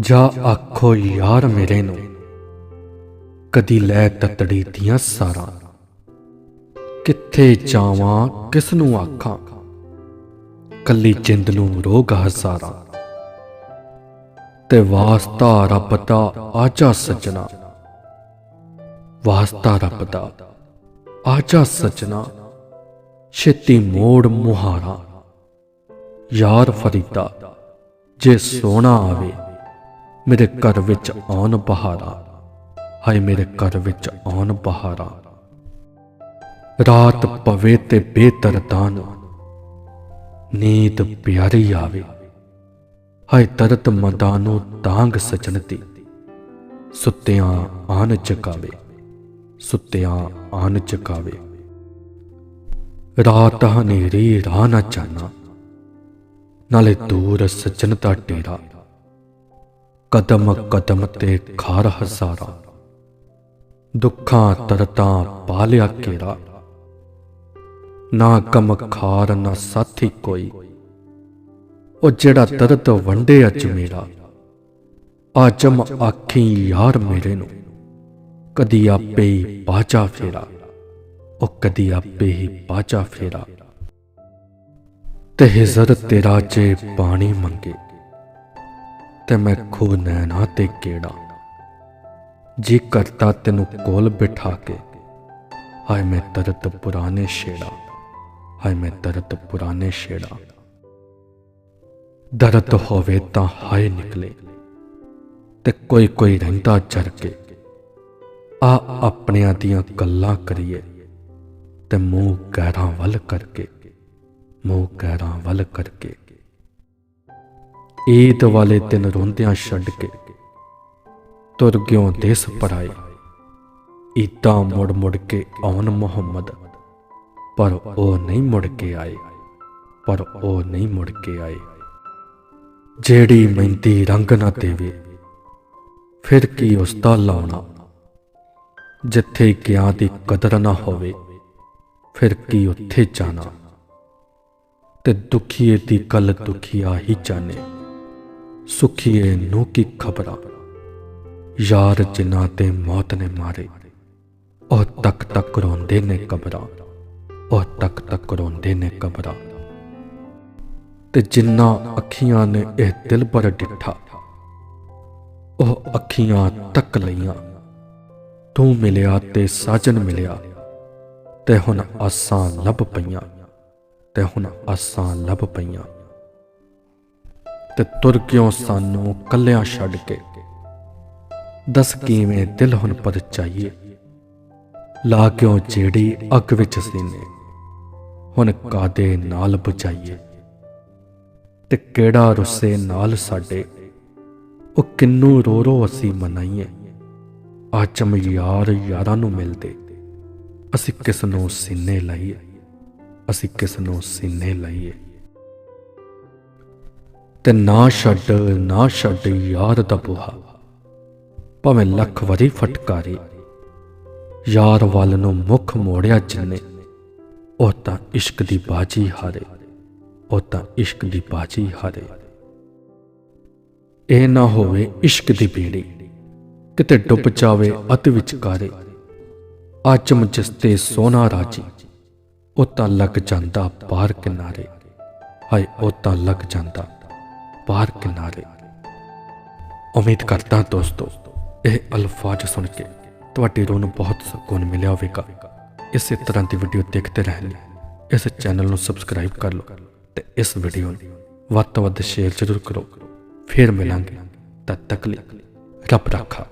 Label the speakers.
Speaker 1: ਜਾ ਆਖੋ, ਯਾਰ ਮੇਰੇ ਨੂੰ, ਕਦੀ ਲੈ ਤਤੜੀ ਦੀਆਂ ਸਾਰਾ। ਕਿੱਥੇ ਜਾਵਾਂ, ਕਿਸ ਨੂੰ ਆਖਾਂ? ਕੱਲੀ ਜਿੰਦ ਨੂੰ ਰੋਗ ਹਜ਼ਾਰਾਂ। ਤੇ ਵਾਸਤਾ ਰੱਬ ਦਾ ਆਜਾ ਸਜਣਾ। ਵਾਸਤਾ ਰੱਬ ਦਾ ਆਜਾ ਸਜਣਾ। ਛੇਤੀ ਮੋੜ ਮੁਹਾਰਾ। ਯਾਰ ਫਰੀਦਾ ਜੇ ਸੋਹਣਾ ਆਵੇ, ਮੇਰੇ ਘਰ ਵਿੱਚ ਆਉਣ ਬਹਾਰਾ। ਹਾਏ, ਮੇਰੇ ਘਰ ਵਿੱਚ ਆਉਣ ਬਹਾਰਾ। ਰਾਤ ਪਵੇ ਤੇ ਬੇਤਰਦਾਨ ਨੀਂਦ ਪਿਆਰੀ ਆਵੇ। ਹਾਏ ਤਰਤ ਮਦਾਨੋ ਤਾਂਗ ਸਜਣ ਦੀ। ਸੁੱਤਿਆਂ ਆਨ ਚਕਾਵੇ ਸੁੱਤਿਆਂ ਆਨ ਚਕਾਵੇ ਰਾਤ ਹਨੇਰੀ ਰਾਹ ਨਾ ਚਾਨਾ ਨਾਲੇ ਦੂਰ ਸੱਜਣ ਦਾ ਡੇਰਾ। ਕਦਮ ਕਦਮ ਤੇ ਖਾਰ ਹਜ਼ਾਰਾ। ਦੁੱਖਾਂ ਤਰਤਾਂ ਪਾਲਿਆ ਕੇਰਾ ਨਾ ਕਮ ਖਾਰ, ਨਾ ਸਾਥੀ ਕੋਈ। ਉਹ ਜਿਹੜਾ ਦਰਦ ਵੰਡੇ ਅੱਜ ਮੇਰਾ। ਆਜਮ ਆਖੀ, ਯਾਰ ਮੇਰੇ ਨੂੰ। ਕਦੀ ਆਪੇ ਹੀ ਬਾਜਾ ਫੇਰਾ। ਉਹ ਕਦੀ ਆਪੇ ਹੀ ਬਾਜਾ ਫੇਰਾ। ਤੇ ਹਿਜ਼ਰ ਤੇਰਾ ਜੇ ਪਾਣੀ ਮੰਗੇ, ਤੇ ਮੈਂ ਖੋ ਨੈਣਾ ਤੇ ਕਿਹੜਾ? ਜੀ ਕਰਤਾ ਤੈਨੂੰ ਕੋਲ ਬਿਠਾ ਕੇ ਹਾਏ ਮੈਂ ਤਰਤ ਪੁਰਾਣੇ ਛੇੜਾ, ਹਾਏ ਮੈਂ ਤਰਤ ਪੁਰਾਣੇ ਛੇੜਾ। ਦਰਦ ਹੋਵੇ ਤਾਂ ਹਾਏ ਨਿਕਲੇ, ਤੇ ਕੋਈ ਕੋਈ ਰਹਿੰਦਾ ਚਰ ਕੇ ਆ ਆਪਣਿਆਂ ਦੀਆਂ ਗੱਲਾਂ ਕਰੀਏ, ਤੇ ਮੂੰਹ ਗਹਿਰਾਂ ਵੱਲ ਕਰਕੇ। ਮੂੰਹ ਕੈਰਾਂ ਵੱਲ ਕਰਕੇ। ਈਦ ਵਾਲੇ ਦਿਨ ਰੋਂਦਿਆਂ ਛੱਡ ਕੇ ਤੁਰ ਗਿਓ ਦੇਸ ਪਰਾਏ ਈਦਾਂ ਮੁੜ ਮੁੜ ਕੇ ਆਉਣ ਮੁਹੰਮਦ, ਪਰ ਉਹ ਨਹੀਂ ਮੁੜ ਕੇ ਆਏ, ਪਰ ਉਹ ਨਹੀਂ ਮੁੜ ਕੇ ਆਏ। ਜਿਹੜੀ ਮਹਿੰਦੀ ਰੰਗ ਨਾ ਦੇਵੇ, ਫਿਰ ਕੀ ਉਸ ਦਾ ਲਾਉਣਾ? ਜਿੱਥੇ ਗਿਆ ਦੀ ਕਦਰ ਨਾ ਹੋਵੇ, ਫਿਰ ਕੀ ਉੱਥੇ ਜਾਣਾ? ਤੇ ਦੁਖੀਏ ਦੀ ਗੱਲ ਦੁਖੀਆ ਹੀ ਜਾਣੇ। ਸੁਖੀਏ ਨੂੰ ਕੀ ਖਬਰਾਂ? ਯਾਰ ਜਿਨ੍ਹਾਂ ਤੇ ਮੌਤ ਨੇ ਮਾਰੇ, ਉਹ ਤੱਕ ਤੱਕ ਰੋਂਦੇ ਨੇ ਕਬਰਾਂ। ਉਹ ਤੱਕ ਤੱਕ ਰੋਂਦੇ ਨੇ ਕਬਰਾਂ। ਤੇ ਜਿਨ੍ਹਾਂ ਅੱਖੀਆਂ ਨੇ ਇਹ ਦਿਲ ਪਰ ਡਿੱਠਾ, ਉਹ ਅੱਖੀਆਂ ਤੱਕ ਲਈਆਂ। ਤੂੰ ਮਿਲਿਆ ਤੇ ਸਾਜਨ ਮਿਲਿਆ, ਤੇ ਹੁਣ ਆਸਾਂ ਲੱਭ ਪਈਆਂ। ਤੇ ਹੁਣ ਆਸਾਂ ਲੱਭ ਪਈਆਂ। ਤੇ ਤੁਰ ਕਿਉਂ ਸਾਨੂੰ ਕੱਲਿਆਂ ਛੱਡ ਕੇ? ਦਸ ਕਿਵੇਂ ਦਿਲ ਹੁਣ ਪਰ ਚਾਹੀਏ ਲਾ ਕਿਉਂ ਜਿਹੜੀ ਅੱਗ ਵਿੱਚ ਸੀਨੇ? ਹੁਣ ਕਾਦੇ ਨਾਲ ਬਚਾਈਏ ਤੇ ਕਿਹੜਾ ਰੁੱਸੇ ਨਾਲ ਸਾਡੇ? ਉਹ ਕਿੰਨੂ ਰੋ ਰੋ ਅਸੀਂ ਮਨਾਈਏ? ਆਚਮ ਯਾਰ ਯਾਰਾਂ ਨੂੰ ਮਿਲਦੇ। ਅਸੀਂ ਕਿਸ ਨੂੰ ਸੀਨੇ ਲਾਈਏ? ਅਸੀਂ ਕਿਸ ਨੂੰ ਸੀਨੇ ਲਾਈਏ। ਤੇ ਨਾ ਛੱਡ ਨਾ ਛੱਡ ਯਾਰ ਦਾ ਬੁਹਾ। ਭਾਵੇਂ ਲੱਖ ਵਾਰੀ ਫਟਕਾਰੀ ਯਾਰ ਵੱਲ ਨੂੰ ਮੁਖ ਮੋੜਿਆ ਜਿੰਨੇ, ਉਹ ਤਾਂ ਇਸ਼ਕ ਦੀ ਬਾਜੀ ਹਾਰੇ। ਉਹ ਤਾਂ ਇਸ਼ਕ ਦੀ ਬਾਜੀ ਹਾਰੇ। ਇਹ ਨਾ ਹੋਵੇ ਇਸ਼ਕ ਦੀ ਬੇੜੀ। ਕਿਤੇ ਡੁੱਬ ਜਾਵੇ ਅਤ ਵਿਚਕਾਰੇ। ਆਚਮ ਜਿਸ ਤੇ ਸੋਨਾ ਰਾਜੀ। ਉਹ ਤਾਂ ਲੱਗ ਜਾਂਦਾ ਪਾਰ ਕਿਨਾਰੇ। ਹਾਏ, ਉਹ ਤਾਂ ਲੱਗ ਜਾਂਦਾ ਪਾਰ ਕਿਨਾਰੇ। ਉਮੀਦ ਕਰਦਾ ਦੋਸਤੋ, ਇਹ ਅਲਫਾਜ਼ ਸੁਣ ਕੇ ਤੁਹਾਡੇ ਰੋਹ ਨੂੰ ਬਹੁਤ ਸਕੂਨ ਮਿਲਿਆ ਹੋਵੇਗਾ। ਇਸੇ ਤਰ੍ਹਾਂ ਦੀ ਵੀਡੀਓ ਦੇਖਦੇ ਰਹਿਣ ਲਈ ਇਸ ਚੈਨਲ ਨੂੰ ਸਬਸਕ੍ਰਾਈਬ ਕਰ ਲਓ ਤੇ ਇਸ ਵੀਡੀਓ ਨੂੰ ਵੱਧ ਤੋਂ ਵੱਧ ਸ਼ੇਅਰ ਜ਼ਰੂਰ ਕਰੋ। ਫਿਰ ਮਿਲਾਂਗੇ। ਤਦ ਤੱਕ ਲਈ ਰੱਬ ਰੱਖਾ।